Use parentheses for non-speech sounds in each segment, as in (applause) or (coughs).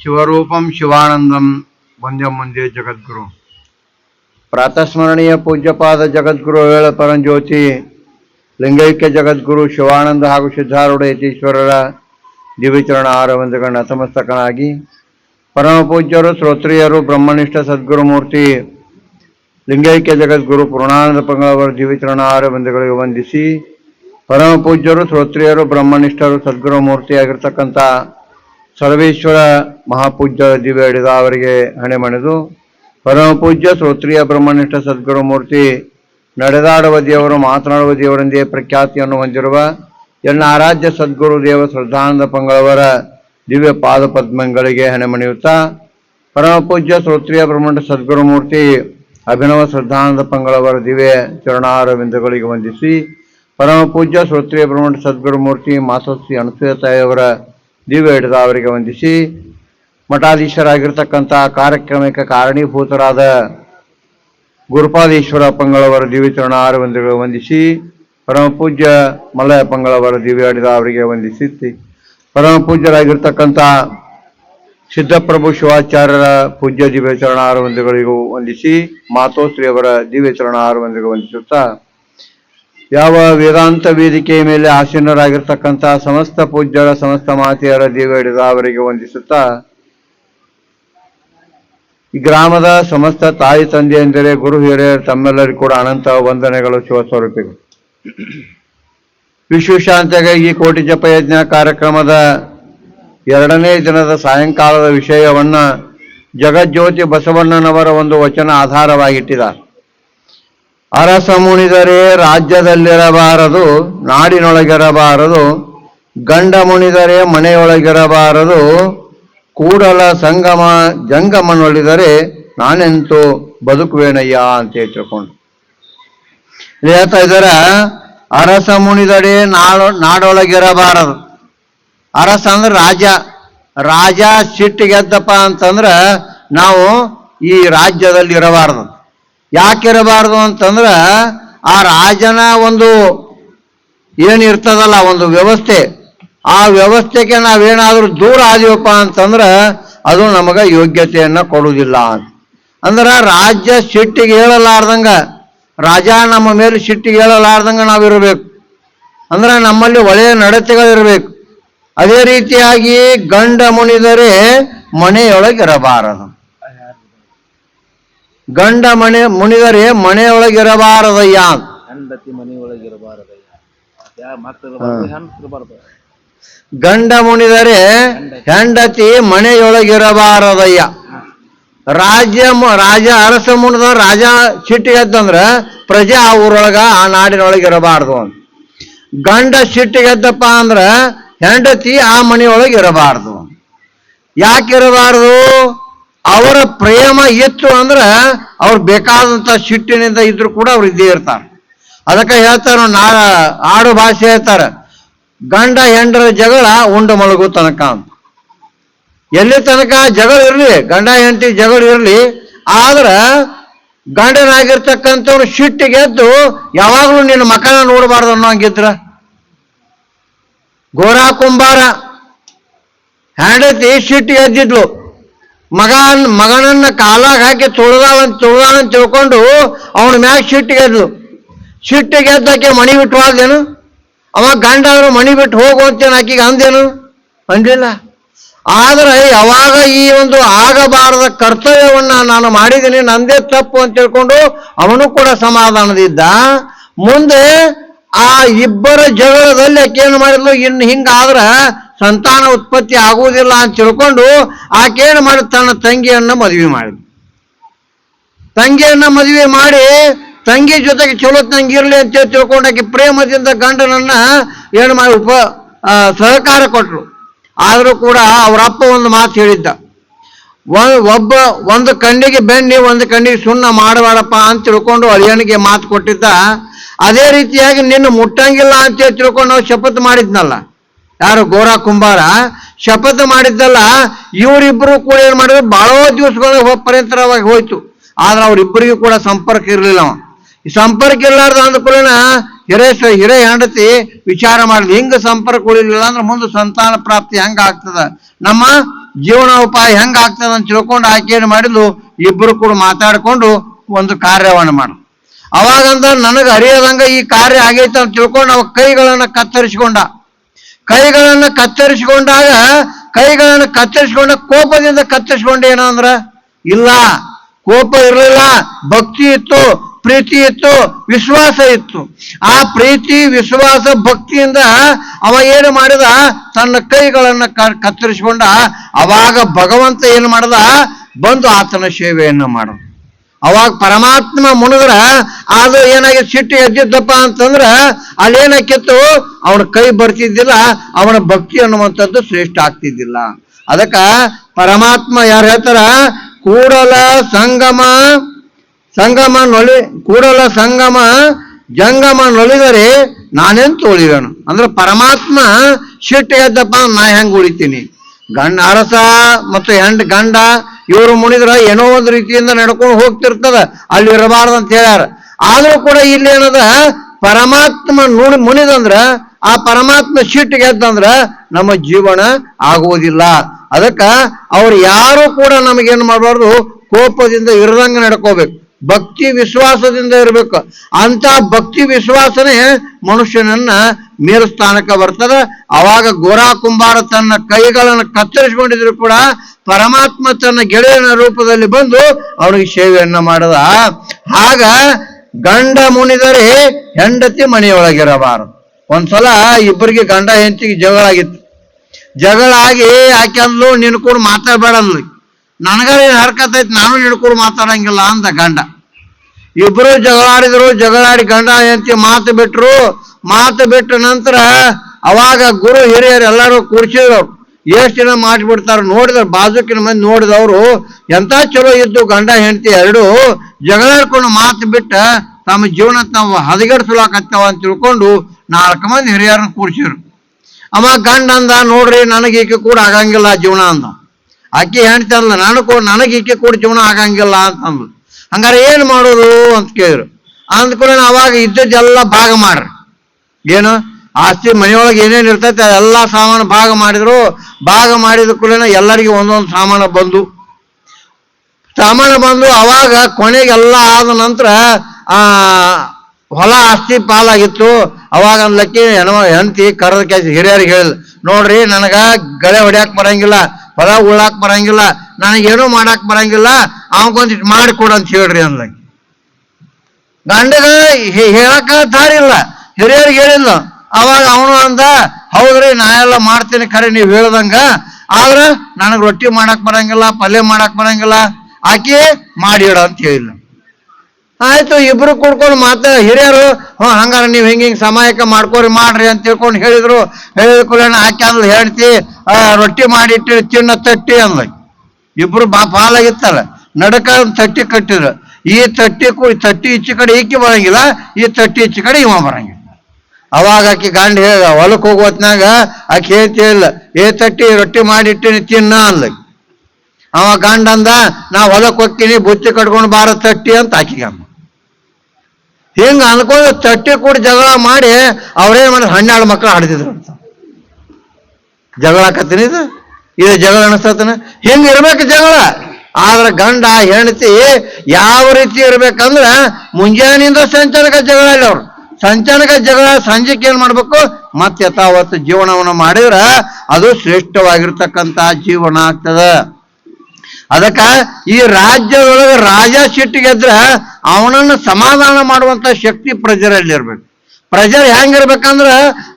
ಶಿವರೂಪಂ ಶಿವಾನಂದಂ ವಂದ್ಯ ಮುಂದೆ ಜಗದ್ಗುರು ಪ್ರಾತಸ್ಮರಣೀಯ ಪೂಜ್ಯಪಾದ ಜಗದ್ಗುರು ವೇಳ ಪರಂಜ್ಯೋತಿ ಲಿಂಗೈಕ್ಯ ಜಗದ್ಗುರು ಶಿವಾನಂದ ಹಾಗೂ ಸಿದ್ಧಾರೂಢ ಯತೀಶ್ವರರ ದಿವಿಚರಣ ಆರವಂದಗಳ ನತಮಸ್ತಕನಾಗಿ ಪರಮ ಪೂಜ್ಯರು ಶ್ರೋತ್ರಿಯರು, ಬ್ರಹ್ಮನಿಷ್ಠ ಸದ್ಗುರುಮೂರ್ತಿ, ಲಿಂಗೈಕ್ಯ ಜಗದ್ಗುರು ಪೂರ್ಣಾನಂದ ಪಂಗಳವರ ದಿವಿಚರಣ ಆರವಂದಗಳಿಗೆ ವಂದಿಸಿ ಪರಮ ಪೂಜ್ಯರು ಶ್ರೋತ್ರಿಯರು, ಬ್ರಹ್ಮನಿಷ್ಠರು ಸದ್ಗುರು ಮೂರ್ತಿಯಾಗಿರ್ತಕ್ಕಂಥ ಸರ್ವೇಶ್ವರ ಮಹಾಪೂಜ್ಯ ದಿವ್ಯ ಹಿಡಿದ ಅವರಿಗೆ ಹಣೆ ಮಣೆದು ಪರಮ ಪೂಜ್ಯ ಶ್ರೋತ್ರಿಯ ಬ್ರಹ್ಮನಿಷ್ಠ ಸದ್ಗುರು ಮೂರ್ತಿ ನಡೆದಾಡುವ ದೇವರು, ಮಾತನಾಡುವ ದೇವರೆಂದೇ ಪ್ರಖ್ಯಾತಿಯನ್ನು ಹೊಂದಿರುವ ಎನ್ನ ಆರಾಧ್ಯ ಸದ್ಗುರು ದೇವ ಶ್ರದ್ಧಾನಂದ ಪಂಗಳವರ ದಿವ್ಯ ಪಾದ ಪದ್ಮಗಳಿಗೆ ಹಣೆ ಮಣಿಯುತ್ತಾ ಪರಮ ಪೂಜ್ಯ ಶ್ರೋತ್ರಿಯ ಸದ್ಗುರು ಮೂರ್ತಿ ಅಭಿನವ ಶ್ರದ್ಧಾನಂದ ಪಂಗಳವರ ದಿವ್ಯ ಚರಣಾರವಿಂದಗಳಿಗೆ ವಂದಿಸಿ ಪರಮ ಪೂಜ್ಯ ಶ್ರೋತ್ರಿಯ ಬ್ರಹ್ಮಂಡ ಸದ್ಗುರು ಮೂರ್ತಿ ಮಾತೋಶ್ರೀ ಅನಸೂಯ ತಾಯಿಯವರ ದಿವ್ಯ ಹಿಡಿದ ಅವರಿಗೆ ವಂದಿಸಿ ಮಠಾಧೀಶರಾಗಿರ್ತಕ್ಕಂಥ ಕಾರ್ಯಕ್ರಮಕ್ಕೆ ಕಾರಣೀಭೂತರಾದ ಗುರುಪಾದೀಶ್ವರ ಪಂಗಳವರ ದಿವ್ಯ ವಂದಿಗಳು ವಂದಿಸಿ ಪರಮ ಪೂಜ್ಯ ಮಲ್ಲಯ್ಯ ಪಂಗಳವರ ದಿವ್ಯ ಹಿಡಿದ ಅವರಿಗೆ ವಂದಿಸಿ ಪರಮ ಪೂಜ್ಯರಾಗಿರ್ತಕ್ಕಂಥ ಸಿದ್ಧಪ್ರಭು ಶಿವಾಚಾರ್ಯರ ಪೂಜ್ಯ ದಿವ್ಯ ಚರಣಾರವಿಂದಗಳಿಗೂ ವಂದಿಸಿ ಮಾತೋಶ್ರೀಯವರ ದಿವ್ಯ ಚರಣಾರವಿಂದಗಳು ವಂದಿಸುತ್ತಾ ಯಾವ ವೇದಾಂತ ವೇದಿಕೆಯ ಮೇಲೆ ಆಸೀನರಾಗಿರ್ತಕ್ಕಂಥ ಸಮಸ್ತ ಪೂಜ್ಯರ, ಸಮಸ್ತ ಮಾತೆಯರ ದೇವ ಹಿಡಿದ ಅವರಿಗೆ ವಂದಿಸುತ್ತಾ, ಈ ಗ್ರಾಮದ ಸಮಸ್ತ ತಾಯಿ ತಂದೆ ಎಂದರೆ ಗುರು ಹಿರಿಯರು ತಮ್ಮೆಲ್ಲರಿಗೂ ಕೂಡ ಅನಂತ ವಂದನೆಗಳು ಶಿವ ಸ್ವರೂಪಿಗಳು. ವಿಶ್ವಶಾಂತಿಗಾಗಿ ಕೋಟಿ ಜಪ ಯಜ್ಞ ಕಾರ್ಯಕ್ರಮದ ಎರಡನೇ ದಿನದ ಸಾಯಂಕಾಲದ ವಿಷಯವನ್ನ ಜಗಜ್ಯೋತಿ ಬಸವಣ್ಣನವರ ಒಂದು ವಚನ ಆಧಾರವಾಗಿಟ್ಟಿದ್ದಾರೆ. ಅರಸ ಮುನಿದರೆ ರಾಜ್ಯದಲ್ಲಿರಬಾರದು, ನಾಡಿನೊಳಗಿರಬಾರದು ಗಂಡ ಮುನಿದರೆ ಮನೆಯೊಳಗಿರಬಾರದು, ಕೂಡಲ ಸಂಗಮ, ಜಂಗಮನೊಳಿದರೆ ನಾನೆಂತೂ ಬದುಕುವೇನಯ್ಯ ಅಂತ ಹೇಳಿ ತಿಳ್ಕೊಂಡು ಇಲ್ಲಿ ಹೇಳ್ತಾ ಇದ್ದಾರ ಅರಸ ಮುನಿದಡೆ ನಾಡೊ ನಾಡೊಳಗಿರಬಾರದು. ಅರಸ ಅಂದ್ರೆ ರಾಜ. ರಾಜ ಸಿಟ್ಟಿಗೆದ್ದಪ್ಪ ಅಂತಂದ್ರ ನಾವು ಈ ರಾಜ್ಯದಲ್ಲಿ ಇರಬಾರದು ಯಾಕಿರಬಾರದು ಅಂತಂದ್ರೆ ಆ ರಾಜನ ಒಂದು ಏನಿರ್ತದಲ್ಲ, ಒಂದು ವ್ಯವಸ್ಥೆ. ಆ ವ್ಯವಸ್ಥೆಗೆ ನಾವೇನಾದ್ರೂ ದೂರ ಆದೀವಪ್ಪ ಅಂತಂದ್ರೆ ಅದು ನಮಗ ಯೋಗ್ಯತೆಯನ್ನ ಕೊಡುವುದಿಲ್ಲ ಅಂದ್ರ ರಾಜ್ಯ ಸಿಟ್ಟಿಗೆ ಹೇಳಲಾರ್ದಂಗ, ರಾಜ ನಮ್ಮ ಮೇಲೆ ಸಿಟ್ಟಿಗೆ ಹೇಳಲಾರ್ದಂಗ ನಾವಿರಬೇಕು. ಅಂದ್ರೆ ನಮ್ಮಲ್ಲಿ ಒಳ್ಳೆಯ ನಡತೆಗಳಿರ್ಬೇಕು. ಅದೇ ರೀತಿಯಾಗಿ ಗಂಡ ಮುನಿದರೆ ಮನೆಯೊಳಗಿರಬಾರದು. ಗಂಡ ಮನೆ ಮುನಿದರೆ ಮನೆಯೊಳಗಿರಬಾರದಯ್ಯ. ಹೆಂಡತಿ ಮನೆಯೊಳಗಿರಬಾರದಯ್ಯ. ಗಂಡ ಮುನಿದರೆ ಹೆಂಡತಿ. ಮನೆಯೊಳಗಿರಬಾರದಯ್ಯ. ರಾಜ್ಯ ರಾಜ ಅರಸ ಮುನದ ರಾಜ ಸಿಟ್ಟಿ ಎದ್ದಂದ್ರ ಪ್ರಜೆ ಆ ಊರೊಳಗ ಆ ನಾಡಿನೊಳಗಿರಬಾರ್ದು ಅಂತ. ಗಂಡ ಸಿಟ್ಟಿಗೆದ್ದಪ್ಪ ಅಂದ್ರ ಹೆಂಡತಿ ಆ ಮನೆಯೊಳಗೆ ಯಾಕಿರಬಾರದು ಯಾಕಿರಬಾರ್ದು? ಅವರ ಪ್ರೇಮ ಇತ್ತು ಅಂದ್ರೆ ಅವ್ರು ಬೇಕಾದಂತ ಸಿಟ್ಟಿನಿಂದ ಇದ್ರು ಕೂಡ ಅವ್ರು ಇದ್ದೇ ಇರ್ತಾರೆ. ಅದಕ್ಕೆ ಹೇಳ್ತಾರ ನಾ ಆಡು ಭಾಷೆ ಹೇಳ್ತಾರೆ, ಗಂಡ ಹೆಂಡರ ಜಗಳ ಉಂಡು ಮಲಗು ತನಕ ಅಂತ. ಎಲ್ಲಿ ತನಕ ಜಗಳ ಇರಲಿ, ಗಂಡ ಹೆಂಡತಿ ಜಗಳ ಇರಲಿ, ಆದ್ರೆ ಗಂಡನಾಗಿರ್ತಕ್ಕಂಥವ್ರು ಸಿಟ್ಟಿಗೆದ್ದು ಯಾವಾಗಲೂ ನಿನ್ನ ಮಕನ ನೋಡಬಾರ್ದು ಅನ್ನೋ ಹಂಗಿದ್ರ ಗೋರಾ ಕುಂಬಾರ. ಹೆಂಡತಿ ಸಿಟ್ಟಿಗೆ ಎದ್ದಿದ್ಲು ಮಗನ್, ಮಗನನ್ನ ಕಾಲಾಗ ಹಾಕಿ ತುಳ್ದಾಳಂತ ತುಳ್ದಾಳಂತ ತಿಳ್ಕೊಂಡು ಅವನ ಮ್ಯಾಗ ಸಿಟ್ಟಿಗೆದ್ಲು ಎದ್ಲು ಸಿಟ್ಟಿಗೆ ಎದ್ದಕ್ಕೆ ಮಣಿ ಬಿಟ್ಟು ಹೋದೇನು ಅವ ಗಂಡ ಆದ್ರೂ ಮಣಿ ಬಿಟ್ಟು ಹೋಗು ಅಂತೇನು ಆಕಿಗೆ ಅಂದೇನು ಅಂದಿಲ್ಲ. ಆದ್ರೆ ಯಾವಾಗ ಈ ಒಂದು ಆಗಬಾರದ ಕರ್ತವ್ಯವನ್ನ ನಾನು ಮಾಡಿದ್ದೀನಿ, ನಂದೇ ತಪ್ಪು ಅಂತ ತಿಳ್ಕೊಂಡು ಅವನು ಕೂಡ ಸಮಾಧಾನದಿದ್ದ. ಮುಂದೆ ಆ ಇಬ್ಬರ ಜಗಳದಲ್ಲಿ ಆಕೆ ಏನು ಮಾಡಿದ್ಲು? ಇನ್ನು ಹಿಂಗಾದ್ರ ಸಂತಾನ ಉತ್ಪತ್ತಿ ಆಗುವುದಿಲ್ಲ ಅಂತ ತಿಳ್ಕೊಂಡು ಆಕೇನು ಮಾಡಿ ತನ್ನ ತಂಗಿಯನ್ನ ಮದುವೆ ಮಾಡಿದ್ವಿ ತಂಗಿಯನ್ನ ಮದುವೆ ಮಾಡಿ ತಂಗಿ ಜೊತೆಗೆ ಚಲೋ ತಂಗಿ ಇರಲಿ ಅಂತ ಹೇಳಿ ತಿಳ್ಕೊಂಡು ಆಕೆ ಪ್ರೇಮದಿಂದ ಗಂಡನನ್ನ ಏನು ಮಾಡಿ ಉಪ ಸಹಕಾರ ಕೊಟ್ಟರು ಆದರೂ ಕೂಡ ಅವರಪ್ಪ ಒಂದು ಮಾತು ಹೇಳಿದ್ದ. ಒಬ್ಬ ಒಂದು ಕಣ್ಣಿಗೆ ಬೆಣ್ಣೆ ಒಂದು ಕಣ್ಣಿಗೆ ಸುಣ್ಣ ಮಾಡಬಾರಪ್ಪ ಅಂತ ತಿಳ್ಕೊಂಡು ಅಳಿಯನಿಗೆ ಮಾತು ಕೊಟ್ಟಿದ್ದ. ಅದೇ ರೀತಿಯಾಗಿ ನಿನ್ನ ಮುಟ್ಟಂಗಿಲ್ಲ ಅಂತ ತಿಳ್ಕೊಂಡು ನಾವು ಶಪಥ ಮಾಡಿದ್ನಲ್ಲ. ಯಾರು ಗೋರಾ ಕುಂಬಾರ? ಶಪಥ ಮಾಡಿದ್ದಲ್ಲ ಇವರಿಬ್ಬರು ಕೂಡ ಏನ್ ಮಾಡಿದ್ರು? ಬಹಳ ದಿವಸಗಳ ಪರ್ಯಂತರವಾಗಿ ಹೋಯ್ತು. ಆದ್ರೆ ಅವರಿಬ್ಬರಿಗೂ ಕೂಡ ಸಂಪರ್ಕ ಇರಲಿಲ್ಲ ಅವ. ಸಂಪರ್ಕ ಇರ್ಲಾರ್ದ ಕೂಡ ಹಿರೇ ಹಿರೇ ಹೆಂಡತಿ ವಿಚಾರ ಮಾಡಲಿ. ಹೆಂಗ ಸಂಪರ್ಕ ಉಳಿಲಿಲ್ಲ ಅಂದ್ರೆ ಮುಂದೆ ಸಂತಾನ ಪ್ರಾಪ್ತಿ ಹೆಂಗ ಆಗ್ತದ? ನಮ್ಮ ಜೀವನೋಪಾಯ ಹೆಂಗ ಆಗ್ತದ ಅಂತ ತಿಳ್ಕೊಂಡು ಆಕೆ ಏನ್ ಮಾಡಿದ್ಲು. ಇಬ್ಬರು ಕೂಡ ಮಾತಾಡಿಕೊಂಡು ಒಂದು ಕಾರ್ಯವನ್ನು ಮಾಡ. ಅವಾಗಂದ ನನಗೆ ಅರಿಯದಂಗ ಈ ಕಾರ್ಯ ಆಗೈತೆ ಅಂತ ತಿಳ್ಕೊಂಡು ಅವ ಕೈಗಳನ್ನ ಕತ್ತರಿಸಿಕೊಂಡ. ಕೈಗಳನ್ನ ಕತ್ತರಿಸಿಕೊಂಡಾಗ, ಕೈಗಳನ್ನು ಕತ್ತರಿಸಿಕೊಂಡ ಕೋಪದಿಂದ ಕತ್ತರಿಸಿಕೊಂಡ ಏನಂದ್ರ? ಇಲ್ಲ. ಕೋಪ ಇರಲಿಲ್ಲ. ಭಕ್ತಿ ಇತ್ತು, ಪ್ರೀತಿ ಇತ್ತು, ವಿಶ್ವಾಸ ಇತ್ತು. ಆ ಪ್ರೀತಿ, ವಿಶ್ವಾಸ, ಭಕ್ತಿಯಿಂದ ಅವ ಏನು ಮಾಡಿದ? ತನ್ನ ಕೈಗಳನ್ನು ಕತ್ತರಿಸಿಕೊಂಡ. ಅವಾಗ ಭಗವಂತ ಏನು ಮಾಡದ? ಬಂದು ಆತನ ಸೇವೆಯನ್ನು ಮಾಡ ಅವಾಗ ಪರಮಾತ್ಮ ಮುಣುಗ್ರ ಅದು ಏನಾಗಿತ್ತು ಸಿಟ್ಟು ಎದ್ದಿದ್ದಪ್ಪ ಅಂತಂದ್ರೆ ಅಲ್ಲೇನಾಕಿತ್ತು? ಅವನ ಕೈ ಬರ್ತಿದ್ದಿಲ್ಲ, ಅವನ ಭಕ್ತಿ ಅನ್ನುವಂಥದ್ದು ಶ್ರೇಷ್ಠ ಆಗ್ತಿದ್ದಿಲ್ಲ. ಅದಕ್ಕ ಪರಮಾತ್ಮ ಯಾರು ಹೇಳ್ತಾರ? ಕೂಡಲ ಸಂಗಮ ಸಂಗಮ ನೊಳಿ, ಕೂಡಲ ಸಂಗಮ, ಜಂಗಮ ನೊಳಿದರೆ ನಾನೇನ್ ತೋಳಿದನು ಅಂದ್ರೆ ಪರಮಾತ್ಮ ಸಿಟ್ಟು ಎದ್ದಪ್ಪ, ನಾ ಹೆಂಗ್ ಉಳಿತೀನಿ? ಗಂಡ ಅರಸ ಮತ್ತು ಹೆಂಡ ಗಂಡ, ಇವರು ಮುಣಿದ್ರ ಏನೋ ಒಂದು ರೀತಿಯಿಂದ ನಡ್ಕೊಂಡು ಹೋಗ್ತಿರ್ತದ. ಅಲ್ಲಿ ಇರಬಾರ್ದು ಅಂತ ಹೇಳ್ಯಾರ. ಆದ್ರೂ ಕೂಡ ಇಲ್ಲಿ ಏನದ? ಪರಮಾತ್ಮ ನುಡಿ ಮುನಿದಂದ್ರ, ಆ ಪರಮಾತ್ಮ ಸಿಟ್ಟಿಗೆ ಎದ್ದಂದ್ರ ನಮ್ಮ ಜೀವನ ಆಗುವುದಿಲ್ಲ. ಅದಕ್ಕ ಅವ್ರು ಯಾರು ಕೂಡ ನಮಗೇನು ಮಾಡಬಾರ್ದು? ಕೋಪದಿಂದ ಇರದಂಗ ನಡ್ಕೋಬೇಕು. ಭಕ್ತಿ ವಿಶ್ವಾಸದಿಂದ ಇರಬೇಕು. ಅಂತ ಭಕ್ತಿ ವಿಶ್ವಾಸನೇ ಮನುಷ್ಯನನ್ನ ಮೇಲ್ಸ್ಥಾನಕ್ಕೆ ಬರ್ತದೆ. ಅವಾಗ ಗೋರಾ ಕುಂಬಾರ ತನ್ನ ಕೈಗಳನ್ನು ಕತ್ತರಿಸಿಕೊಂಡಿದ್ರು ಕೂಡ ಪರಮಾತ್ಮ ತನ್ನ ಗೆಳೆಯನ ರೂಪದಲ್ಲಿ ಬಂದು ಅವನಿಗೆ ಸೇವೆಯನ್ನು ಮಾಡದ. ಆಗ ಗಂಡ ಮುನಿದರೆ ಹೆಂಡತಿ ಮನೆಯೊಳಗಿರಬಾರದು. ಒಂದ್ಸಲ ಇಬ್ಬರಿಗೆ ಗಂಡ ಹೆಂಡತಿಗೆ ಜಗಳ ಆಗಿತ್ತು ಜಗಳ ಆಗಿ ಆಕೆಂದ್ಲು ನಿನ್ ಕೂಡ ಮಾತಾಡ್ಬೇಡ ಅಂದ್ಲು ಹರ್ಕತ್ ಐತಿ, ನಾನು ನಿಡ್ಕೊಂಡು ಮಾತಾಡಂಗಿಲ್ಲ ಅಂದ ಗಂಡ. ಇಬ್ರು ಜಗಳಾಡಿದ್ರು, ಜಗಳಾಡಿ ಗಂಡ ಹೆಂಡತಿ ಮಾತು ಬಿಟ್ರು ಮಾತು ಬಿಟ್ಟ ನಂತರ ಅವಾಗ ಗುರು ಹಿರಿಯರು ಎಲ್ಲರೂ ಕೂರ್ಸಿದ್ರು, ಎಷ್ಟು ಜನ ಮಾಡಿಬಿಡ್ತಾರ ನೋಡಿದ್ರು, ಬಾಜುಕಿನ ಮಂದಿ ನೋಡಿದವರು, ಎಂತ ಚಲೋ ಇದ್ದು ಗಂಡ ಹೆಂಡತಿ ಎರಡು ಜಗಳಾಡ್ಕೊಂಡು ಮಾತು ಬಿಟ್ಟ ತಮ್ಮ ಜೀವನ ತಾವು ಹದಗೆಡಿಸ್ಲಾಕತ್ತಾವ ಅಂತ ತಿಳ್ಕೊಂಡು ನಾಲ್ಕು ಮಂದಿ ಹಿರಿಯರನ್ನ ಕೂರ್ಸಿದ್ರು. ಅವ ಗಂಡ ಅಂದ, ನೋಡ್ರಿ, ನನಗೆ ಈಕೆ ಕೂಡ ಆಗಂಗಿಲ್ಲ ಜೀವನ ಅಂದ. ಅಕ್ಕಿ ಹೆಂಡತಿ ಅಂದ್ಲ, ನನಗೆ ನನಗೆ ಈಕೆ ಕೂಡ ಜೀವನ ಆಗಂಗಿಲ್ಲ ಅಂತಂದ್ಲು ಹಂಗಾರೆ ಏನು ಮಾಡೋದು ಅಂತ ಕೇಳಿದ್ರು. ಅಂದ್ಕೊಂಡು ಅವಾಗ ಇದ್ದದ್ದೆಲ್ಲ ಭಾಗ ಮಾಡ್ರಿ. ಏನು? ಆಸ್ತಿ ಮನೆಯೊಳಗೆ ಏನೇನು ಇರ್ತೈತೆ ಎಲ್ಲ ಸಾಮಾನು ಭಾಗ ಮಾಡಿದ್ರು. ಭಾಗ ಮಾಡಿದ ಕೂಡ ಎಲ್ಲರಿಗೂ ಒಂದೊಂದು ಸಾಮಾನು ಬಂದು. ಸಾಮಾನು ಬಂದು ಅವಾಗ ಕೊನೆಗೆಲ್ಲ ಆದ ನಂತರ, ಆ, ಹೊಲ ಆಸ್ತಿ ಪಾಲಾಗಿತ್ತು. ಅವಾಗ ಅನ್ಲಕ್ಕಿ ಹೆಣ್ಮ, ಹೆಂಡತಿ ಕರೆದ ಕೆಲಸ ಹಿರಿಯರಿಗೆ ಹೇಳಿದ ನೋಡ್ರಿ, ನನಗ ಗಳೆ ಹೊಡ್ಯಾಕ್ ಬರಂಗಿಲ್ಲ, ಹೊಲ ಉಳ್ಳಾಕ್ ಬರಂಗಿಲ್ಲ, ನನಗೇನು ಮಾಡಾಕ್ ಬರಂಗಿಲ್ಲ ಅವಗೊಂದಿಟ್ಟು ಮಾಡಿಕೊಡು ಅಂತ ಹೇಳ್ರಿ ಅಂದ್ಲಂಗೆ ಗಂಡಗ ಹೇಳಕ್ಕ ಹೇಳಕ ದಾರಿಲ್ಲ ಹಿರಿಯರಿಗೆ ಹೇಳಿಲ್ಲ ಅವಾಗ ಅವನು ಅಂದ, ಹೌದ್ರಿ, ನಾ ಎಲ್ಲ ಮಾಡ್ತೀನಿ ಖರೆ, ನೀವು ಹೇಳ್ದಂಗ. ಆದ್ರೆ ನನಗೆ ರೊಟ್ಟಿ ಮಾಡಕ್ ಬರಂಗಿಲ್ಲ, ಪಲ್ಯ ಮಾಡಕ್ ಬರಂಗಿಲ್ಲ. ಆಕೆ ಮಾಡಿಡ ಅಂತ ಹೇಳಿಲ್ಲ ಆಯ್ತು, ಇಬ್ರು ಕೂಡ್ಕೊಂಡು ಮಾತ ಹಿರಿಯರು, ಹ್ಞೂ, ಹಂಗಾರ ನೀವು ಹಿಂಗೆ ಹಿಂಗೆ ಮಾಡ್ಕೋರಿ, ಮಾಡ್ರಿ ಅಂತ ತಿಳ್ಕೊಂಡು ಹೇಳಿದ್ರು. ಹೇಳಿದ ಕೂಡಲೇ ಆಕೆ ಅಂದ್ಲು, ಹೇಳ್ತಿ ರೊಟ್ಟಿ ಮಾಡಿಟ್ಟು ತಿನ್ನ, ತಟ್ಟಿ ಅಂದ ಇಬ್ರು ಬಾ, ಪಾಲಾಗಿತ್ತಲ್ಲ. ನಡಕ ತಟ್ಟಿ ಕಟ್ಟಿದ್ರು. ಈ ತಟ್ಟಿ ಕೂಡ ತಟ್ಟಿ ಈಚೆ ಕಡೆ ಈಕಿ ಬರಂಗಿಲ್ಲ, ಈ ತಟ್ಟಿ ಈಚೆ ಕಡೆ ಇವ ಬರಂಗಿಲ್ಲ. ಅವಾಗ ಆಕಿ ಗಂಡ ಹೇಳ ಹೊಲಕ್ಕೆ ಹೋಗೋ ಹೊತ್ನಾಗ ಆಕೆ ಹೇಳ್ತಿ, ಇಲ್ಲ, ಏ ತಟ್ಟಿ, ರೊಟ್ಟಿ ಮಾಡಿಟ್ಟಿನಿ, ತಿನ್ನ ಅಂದ್ಲ. ಅವ ಗಂಡ ಅಂದ, ನಾ ಹೊಲಕ್ಕೆ ಹೋಗ್ತೀನಿ, ಬುತ್ತಿ ಕಟ್ಕೊಂಡು ಬಾರ ತಟ್ಟಿ ಅಂತ ಆಕಿಗಮ್ಮ ಹಿಂಗ ಅನ್ಕೊಂಡು ತಟ್ಟಿ ಕೂಡ ಜಗಳ ಮಾಡಿ ಅವ್ರೇನ್ ಮಾಡಿ ಹನ್ನೆರಡು ಮಕ್ಳು ಆಡ್ತಿದ್ರು ಅಂತ. ಜಗಳ ಆಕತ್ತೀನಿ ಇದು? ಇದು ಜಗಳ ಅನಿಸ್ತತನ? ಹಿಂಗ ಇರ್ಬೇಕು ಜಗಳ. ಆದ್ರ ಗಂಡ, ಹೆಂಡತಿ ಯಾವ ರೀತಿ ಇರ್ಬೇಕಂದ್ರ ಮುಂಜಾನೆಯಿಂದ ಸಂಚಾರಕ ಜಗಳ ಅವ್ರು. ಸಂಚಾನಕ ಜಗಳ ಸಂಜೆಗೆ ಏನ್ ಮಾಡ್ಬೇಕು? ಮತ್ತೆ ಯಥಾವತ್ ಜೀವನವನ್ನು ಮಾಡಿದ್ರ ಅದು ಶ್ರೇಷ್ಠವಾಗಿರ್ತಕ್ಕಂತ ಜೀವನ ಆಗ್ತದ. ಅದಕ್ಕ ಈ ರಾಜ್ಯದೊಳಗೆ ರಾಜ ಸಿಟ್ಟಿಗೆದ್ರ ಅವನನ್ನು ಸಮಾಧಾನ ಮಾಡುವಂತ ಶಕ್ತಿ ಪ್ರಜರಲ್ಲಿ ಇರ್ಬೇಕು ಪ್ರಜರ್ ಹೆಂಗಿರ್ಬೇಕಂದ್ರ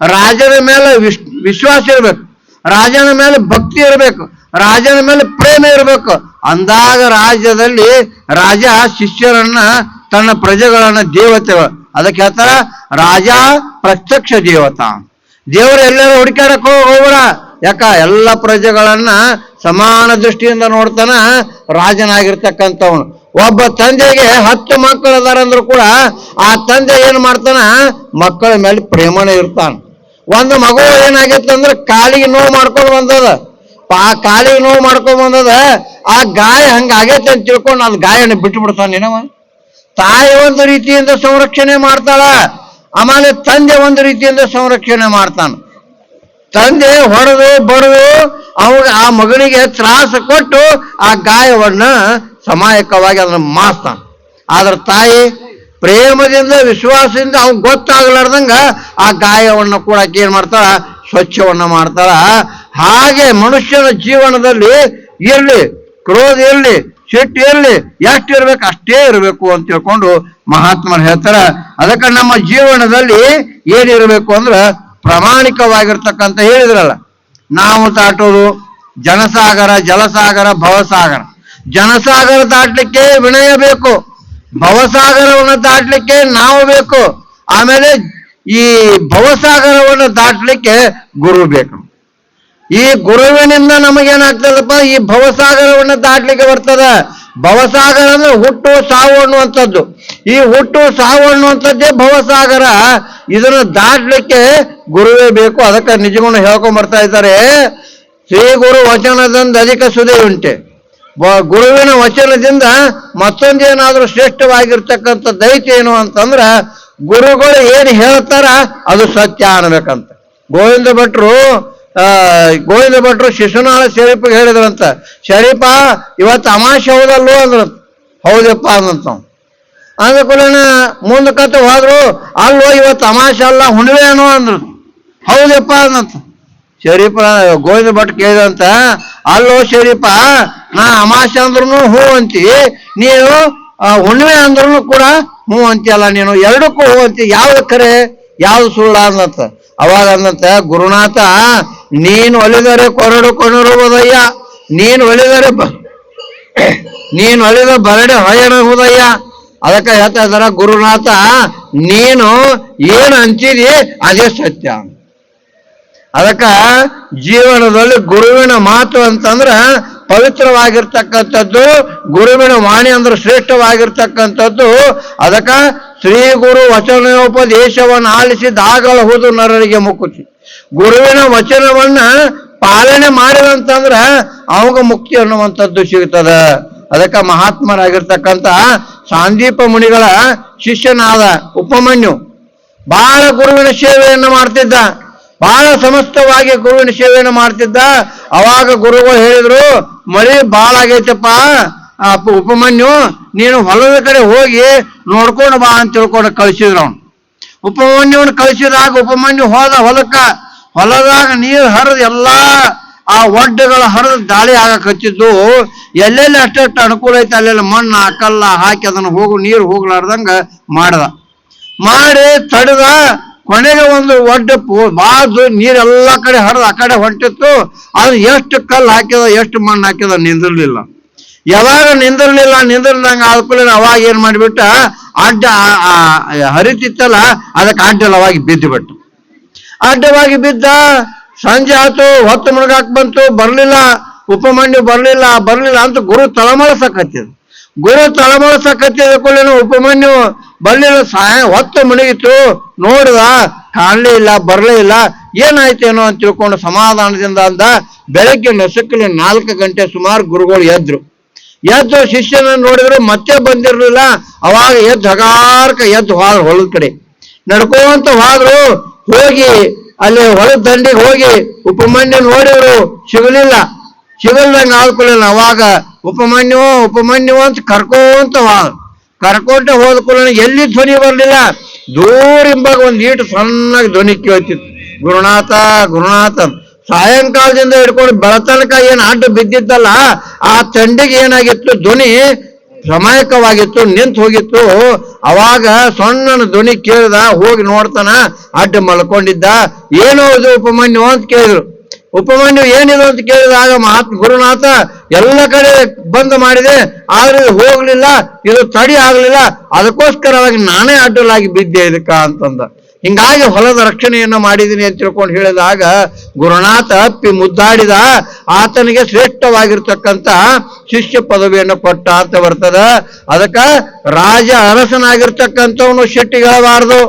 ರಾಜನ ಮೇಲೆ ವಿಶ್, ವಿಶ್ವಾಸ ಇರ್ಬೇಕು. ರಾಜನ ಮೇಲೆ ಭಕ್ತಿ ಇರಬೇಕು. ರಾಜನ ಮೇಲೆ ಪ್ರೇಮ ಇರಬೇಕು. ಅಂದಾಗ ರಾಜ್ಯದಲ್ಲಿ ರಾಜ ಶಿಷ್ಯರನ್ನ ತನ್ನ ಪ್ರಜೆಗಳನ್ನ ದೇವತೆಗಳು ಅದಕ್ಕೆ ಹೇಳ್ತಾರ, ರಾಜ ಪ್ರತ್ಯಕ್ಷ ದೇವತಾ. ದೇವರು ಎಲ್ಲರೂ ಹುಡುಕಾಡಕ್ ಹೋಗ್ಬೇಡ. ಯಾಕ? ಎಲ್ಲ ಪ್ರಜೆಗಳನ್ನ ಸಮಾನ ದೃಷ್ಟಿಯಿಂದ ನೋಡ್ತಾನ ರಾಜನಾಗಿರ್ತಕ್ಕಂಥವನು. ಒಬ್ಬ ತಂದೆಗೆ ಹತ್ತು ಮಕ್ಕಳು ಅದಾರಂದ್ರು ಕೂಡ ಆ ತಂದೆ ಏನ್ ಮಾಡ್ತಾನ? ಮಕ್ಕಳ ಮೇಲೆ ಪ್ರೇಮನೇ ಇರ್ತಾನ. ಒಂದು ಮಗು ಏನಾಗಿತ್ತು ಅಂದ್ರೆ ಕಾಲಿಗೆ ನೋವು ಮಾಡ್ಕೊಂಡು ಬಂದದ. ಆ ಕಾಲಿಗೆ ನೋವು ಮಾಡ್ಕೊಂಡ್ ಬಂದದ, ಆ ಗಾಯ ಹಂಗ ಆಗೈತೆ ಅಂತ ತಿಳ್ಕೊಂಡು ಅದು ಗಾಯನ ಬಿಟ್ಟು ಬಿಡ್ತಾನ ಏನವ ತಾಯಿ ಒಂದು ರೀತಿಯಿಂದ ಸಂರಕ್ಷಣೆ ಮಾಡ್ತಾಳ, ಆಮೇಲೆ ತಂದೆ ಒಂದು ರೀತಿಯಿಂದ ಸಂರಕ್ಷಣೆ ಮಾಡ್ತಾನ. ತಂದೆ ಹೊಡೆದು ಬಡದು, ಅವಾಗ ಆ ಮಗನಿಗೆ ತ್ರಾಸ ಕೊಟ್ಟು ಆ ಗಾಯವನ್ನ ಸಮಾಯಕವಾಗಿ ಅದನ್ನ ಮಾಸ್ತಾನ ಆದ್ರ ತಾಯಿ ಪ್ರೇಮದಿಂದ, ವಿಶ್ವಾಸದಿಂದ ಅವ್ನು ಗೊತ್ತಾಗ್ಲಾರ್ದಂಗ ಆ ಗಾಯವನ್ನು ಕೂಡ ಏನ್ ಮಾಡ್ತಾಳ, ಸ್ವಚ್ಛವನ್ನ ಮಾಡ್ತಾಳ. ಹಾಗೆ ಮನುಷ್ಯನ ಜೀವನದಲ್ಲಿ ಇರ್ಲಿ, ಕ್ರೋಧ ಇರ್ಲಿ ಸಿಟ್ಟು ಇರಲಿ, ಎಷ್ಟು ಇರಬೇಕು ಅಷ್ಟೇ ಇರಬೇಕು ಅಂತ ತಿಳ್ಕೊಂಡು ಮಹಾತ್ಮರು ಹೇಳ್ತಾರೆ. ಅದಕ್ಕೆ ನಮ್ಮ ಜೀವನದಲ್ಲಿ ಏನಿರಬೇಕು ಅಂದ್ರೆ ಪ್ರಾಮಾಣಿಕವಾಗಿರ್ತಕ್ಕಂಥ ಹೇಳಿದ್ರಲ್ಲ, ನಾವು ದಾಟೋದು ಜನಸಾಗರ, ಜಲಸಾಗರ, ಭವಸಾಗರ. ಜನಸಾಗರ ದಾಟ್ಲಿಕ್ಕೆ ವಿನಯ ಬೇಕು, ಭವಸಾಗರವನ್ನು ದಾಟ್ಲಿಕ್ಕೆ ನಾವು ಬೇಕು. ಆಮೇಲೆ ಈ ಭವಸಾಗರವನ್ನು ದಾಟ್ಲಿಕ್ಕೆ ಗುರು ಬೇಕು. ಈ ಗುರುವಿನಿಂದ ನಮಗೇನಾಗ್ತದಪ್ಪ? ಈ ಭವಸಾಗರವನ್ನು ದಾಟ್ಲಿಕ್ಕೆ ಬರ್ತದ? ಭವಸಾಗರ ಅಂದ್ರೆ ಹುಟ್ಟು, ಸಾವು ಅನ್ನುವಂಥದ್ದು. ಈ ಹುಟ್ಟು, ಸಾವು ಅನ್ನುವಂಥದ್ದೇ ಭವಸಾಗರ. ಇದನ್ನು ದಾಟ್ಲಿಕ್ಕೆ ಗುರುವೇ ಬೇಕು. ಅದಕ್ಕೆ ನಿಜವನ್ನು ಹೇಳ್ಕೊಂಡ್ ಬರ್ತಾ ಇದ್ದಾರೆ. ಶ್ರೀ ಗುರು ವಚನದಿಂದ ಅಧಿಕ ಸುದೇ ಉಂಟೆ. ಗುರುವಿನ ವಚನದಿಂದ ಮತ್ತೊಂದೇನಾದ್ರೂ ಶ್ರೇಷ್ಠವಾಗಿರ್ತಕ್ಕಂಥ ದೈತ್ಯ ಏನು ಅಂತಂದ್ರ, ಗುರುಗಳು ಏನು ಹೇಳ್ತಾರ ಅದು ಸತ್ಯ ಅನ್ಬೇಕಂತ. ಗೋವಿಂದ ಭಟ್ರು ಗೋವಿಂದ ಭಟ್ರು ಶಿಶುನಾಳ ಶರೀಫ್ಗೆ ಹೇಳಿದ್ರಂತ. ಶರೀಫ, ಇವತ್ತು ಅಮಾಶೆ ಹೌದಲ್ಲೋ ಅಂದ್ರಂತ ಹೌದಪ್ಪ ಅಂದಂತ ಅಂದ ಮುಂದೆ ಕತೆ ಹೋದ್ರು, ಅಲ್ಲೋ ಇವತ್ತು ಅಮಾಶೆ ಅಲ್ಲ, ಹುಣವೇನೋ ಅಂದ್ರು. ಹೌದಪ್ಪ ಅಂದಂತ ಶರೀಫ, ಗೋವಿಂದ ಭಟ್ ಕೇಳಿದಂತ ಅಲ್ಲೋ ಶರೀಫ, ನಾ ಅಮಾಶೆ ಅಂದ್ರೂ ಹೂ ಅಂತಿ. ನೀನು ಹುಣ್ಣಿಮೆ ಅಂದ್ರೂ ಕೂಡ ಹೂ ಅಂತೀಯಲ್ಲ ನೀನು. ಎರಡಕ್ಕೂ ಹೂ ಅಂತಿ. ಯಾವ್ದು ಕರೆ? ಯಾವ್ದು ಸುಳ್ಳ ಅಂದಂತ ಅವಾಗ ಅಂದಂತ ಗುರುನಾಥ ನೀನು ಒಲಿದರೆ ಕೊರಡು ಕೊನರುವುದಯ್ಯ ನೀನು ಒಲಿದರೆ (coughs) ನೀನು ಒಲಿದ ಬರಡೆ ಹೊಯಡುವುದಯ್ಯ ಅದಕ್ಕೆ ಹೇಳ್ತಾ ಇದ್ದಾರೆ ಗುರುನಾಥ, ನೀನು ಏನು ಅಂತಿದಿ ಅದೇ ಸತ್ಯ. ಅದಕ್ಕೆ ಜೀವನದಲ್ಲಿ ಗುರುವಿನ ಮಾತು ಅಂತಂದ್ರೆ ಪವಿತ್ರವಾಗಿರ್ತಕ್ಕಂಥದ್ದು, ಗುರುವಿನ ವಾಣಿ ಅಂದ್ರೆ ಶ್ರೇಷ್ಠವಾಗಿರ್ತಕ್ಕಂಥದ್ದು. ಅದಕ್ಕೆ ಶ್ರೀ ಗುರು ವಚನೋಪದೇಶವನ್ನು ಆಲಿಸಿದಾಗಲಹುದು ನರರಿಗೆ ಮುಕುತಿ. ಗುರುವಿನ ವಚನವನ್ನ ಪಾಲನೆ ಮಾಡಿದಂತಂದ್ರ ಅವಾಗ ಮುಕ್ತಿ ಅನ್ನುವಂಥದ್ದು ಸಿಗ್ತದ. ಅದಕ್ಕ ಮಹಾತ್ಮರಾಗಿರ್ತಕ್ಕಂಥ ಸಾಂದೀಪ ಮುನಿಗಳ ಶಿಷ್ಯನಾದ ಉಪಮನ್ಯು ಬಹಳ ಗುರುವಿನ ಸೇವೆಯನ್ನು ಮಾಡ್ತಿದ್ದ. ಬಹಳ ಸಮಸ್ತವಾಗಿ ಗುರುವಿನ ಸೇವೆಯನ್ನು ಮಾಡ್ತಿದ್ದ. ಅವಾಗ ಗುರುಗಳು ಹೇಳಿದ್ರು, ಮಳೆ ಬಾಳ ಆಗೈತಪ್ಪ ಉಪಮನ್ಯು, ನೀನು ಹೊಲದ ಕಡೆ ಹೋಗಿ ನೋಡ್ಕೊಂಡು ಬಾ ಅಂತ ತಿಳ್ಕೊಂಡು ಕಳಿಸಿದ್ರು ಅವನು. ಉಪಮನ್ಯುವನ್ನು ಕಳಿಸಿದಾಗ ಉಪಮನ್ಯು ಹೋದ ಹೊಲಕ್ಕ ಹೊಲದಾಗ ನೀರು ಹರಿದು ಎಲ್ಲಾ ಆ ಒಡ್ಡಗಳು ಹರಿದು ಗಾಳಿ ಆಗಕ್ ಹಚ್ಚಿದ್ದು ಎಲ್ಲೆಲ್ಲಿ ಅಷ್ಟೆಷ್ಟು ಅನುಕೂಲ ಐತೆ ಅಲ್ಲೆಲ್ಲ ಮಣ್ಣು ಕಲ್ಲ ಹಾಕಿ ಅದನ್ನು ಹೋಗು, ನೀರು ಹೋಗ್ಲಾರ್ದಂಗ ಮಾಡ್ದ. ಮಾಡಿ ತಡೆದ, ಕೊನೆಗೆ ಒಂದು ಒಡ್ಡ ಬಾದು ನೀರೆಲ್ಲ ಕಡೆ ಹರಿದು ಆ ಕಡೆ ಹೊಂಟಿತ್ತು, ಅದು ಎಷ್ಟು ಕಲ್ಲು ಹಾಕಿದ ಎಷ್ಟು ಮಣ್ಣು ಹಾಕಿದ ನಿಂದಿರ್ಲಿಲ್ಲ. ಯಾವಾಗ ನಿಂದಿರ್ಲಿಲ್ಲ, ನಿಂದಿರ್ದಂಗ ಆದ್ಕೂಲ ಅವಾಗ ಏನ್ ಮಾಡಿಬಿಟ್ಟ, ಅಡ್ಡ ಹರಿತಿತ್ತಲ್ಲ, ಅದಕ್ಕೆ ಅಡ್ಡಲವಾಗಿ ಬಿದ್ದು ಬಿಟ್ಟು ಅಡ್ಡವಾಗಿ ಬಿದ್ದ ಸಂಜೆ ಆತು ಹೊತ್ತು ಮುಳುಗಾಕ್ ಬಂತು, ಬರ್ಲಿಲ್ಲ, ಉಪಮನ್ಯು ಬರ್ಲಿಲ್ಲ ಬರ್ಲಿಲ್ಲ ಅಂತ ಗುರು ತಳಮಳಸಕತ್ತಿದ ಗುರು ತಳಮಳ ಕೂಡಲೇ ಉಪಮನ್ಯು ಬರ್ಲಿಲ್ಲ, ಸಾಯ ಹೊತ್ತು ಮುಳುಗಿತು ನೋಡಿದ ಕಾಣಲೇ ಇಲ್ಲ, ಬರ್ಲೇ ಇಲ್ಲ, ಏನಾಯ್ತೇನೋ ಅಂತ ತಿಳ್ಕೊಂಡು ಸಮಾಧಾನದಿಂದ ಅಂದ, ಬೆಳಗ್ಗೆ ನೆಸಕ್ಕಲಿ ನಾಲ್ಕು ಗಂಟೆ ಸುಮಾರು ಗುರುಗಳು ಎದ್ರು. ಎದ್ದು ಶಿಷ್ಯನ ನೋಡಿದ್ರು, ಮತ್ತೆ ಬಂದಿರಲಿಲ್ಲ, ಅವಾಗ ಎದ್ದು ಹಗಾರ್ಕ ಎದ್ದು ಹೋದ್ರು ಹೊಲದ ಕಡೆ. ನಡ್ಕೋಂತ ಹೋದ್ರು ಹೋಗಿ, ಅಲ್ಲಿ ಹೊರ ದಂಡಿಗೆ ಹೋಗಿ ಉಪಮನ್ಯು ನೋಡಿದ್ರು ಸಿಗಲಿಲ್ಲ ಸಿಗಲ್ದಂಗ ಆದ್ಕೊಳ್ಳಿಲ್ಲ ಅವಾಗ ಉಪಮನ್ಯು ಉಪಮನ್ಯು ಅಂತ ಕರ್ಕೊಂತ ಕರ್ಕೊಂಡ ಹೋದ ಕೂಡ ಎಲ್ಲಿ ಧ್ವನಿ ಬರಲಿಲ್ಲ ದೂರಿಂಬಾಗ ಒಂದು ಈಟು ಸಣ್ಣಗೆ ಧ್ವನಿ ಕೇಳ್ತಿತ್ತು ಗುರುನಾಥ ಗುರುನಾಥ. ಸಾಯಂಕಾಲದಿಂದ ಹಿಡ್ಕೊಂಡು ಬೆಳತನಕ ಏನು ಅಡ್ಡ ಬಿದ್ದಿದ್ದಲ್ಲ ಆ ತಂಡಿಗೆ ಏನಾಗಿತ್ತು ಧ್ವನಿ ಸಮಯಕವಾಗಿತ್ತು ನಿಂತು ಹೋಗಿತ್ತು. ಅವಾಗ ಸಣ್ಣನ ಧ್ವನಿ ಕೇಳ್ದ, ಹೋಗಿ ನೋಡ್ತಾನ, ಅಡ್ಡ ಮಲ್ಕೊಂಡಿದ್ದ. ಏನೋ ಇದು ಉಪಮನ್ಯು ಅಂತ ಕೇಳಿದ್ರು. ಉಪಮನ್ಯು ಏನಿದು ಅಂತ ಕೇಳಿದಾಗ ಮಹಾತ್ಮ ಗುರುನಾಥ, ಎಲ್ಲ ಕಡೆ ಬಂದ್ ಮಾಡಿದೆ, ಆದ್ರೆ ಇದು ಹೋಗ್ಲಿಲ್ಲ, ಇದು ತಡಿ ಆಗ್ಲಿಲ್ಲ, ಅದಕ್ಕೋಸ್ಕರವಾಗಿ ನಾನೇ ಅಡ್ಡಲಾಗಿ ಬಿದ್ದೆ ಇದಕ್ಕ ಅಂತಂದ. ಹಿಂಗಾಗಿ ಹೊಲದ ರಕ್ಷಣೆಯನ್ನು ಮಾಡಿದ್ದೀನಿ ಅಂತ ತಿಳ್ಕೊಂಡು ಹೇಳಿದಾಗ ಗುರುನಾಥ ಅಪ್ಪಿ ಮುದ್ದಾಡಿದ ಆತನಿಗೆ ಶ್ರೇಷ್ಠವಾಗಿರ್ತಕ್ಕಂಥ ಶಿಷ್ಯ ಪದವಿಯನ್ನು ಕೊಟ್ಟ ಅಂತ ಬರ್ತದ. ಅದಕ್ಕ ರಾಜ ಅರಸನಾಗಿರ್ತಕ್ಕಂಥವನು ಸಿಟ್ಟಿಗಳಬಾರದು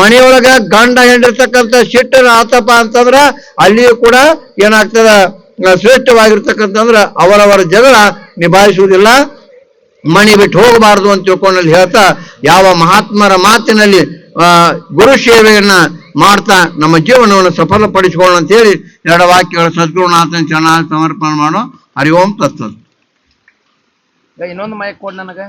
ಮನೆಯೊಳಗ ಗಂಡ ಹೆಂಡಿರ್ತಕ್ಕಂಥ ಸಿಟ್ಟನ ಆತಪ್ಪ ಅಂತಂದ್ರ ಅಲ್ಲಿಯೂ ಕೂಡ ಏನಾಗ್ತದ? ಶ್ರೇಷ್ಠವಾಗಿರ್ತಕ್ಕಂಥಂದ್ರ ಅವರವರ ಜಗಳ ನಿಭಾಯಿಸುವುದಿಲ್ಲ. ಮಣಿ ಬಿಟ್ಟು ಹೋಗಬಾರದು ಅಂತ ತಿಳ್ಕೊಂಡಲ್ಲಿ ಹೇಳ್ತಾ, ಯಾವ ಮಹಾತ್ಮರ ಮಾತಿನಲ್ಲಿ ಗುರು ಸೇವೆಯನ್ನ ಮಾಡ್ತಾ ನಮ್ಮ ಜೀವನವನ್ನು ಸಫಲಪಡಿಸಿಕೊಳ್ಳೋಣ ಅಂತ ಹೇಳಿ ಎರಡು ವಾಕ್ಯಗಳು ಸದ್ಗುರುನಾಥನ ಚೆನ್ನಾಗಿ ಸಮರ್ಪಣೆ ಮಾಡೋ ಹರಿ ಓಂ ತತ್ವ ಇನ್ನೊಂದು ಮೈಕ್ ಕೊಡ್ ನನಗ.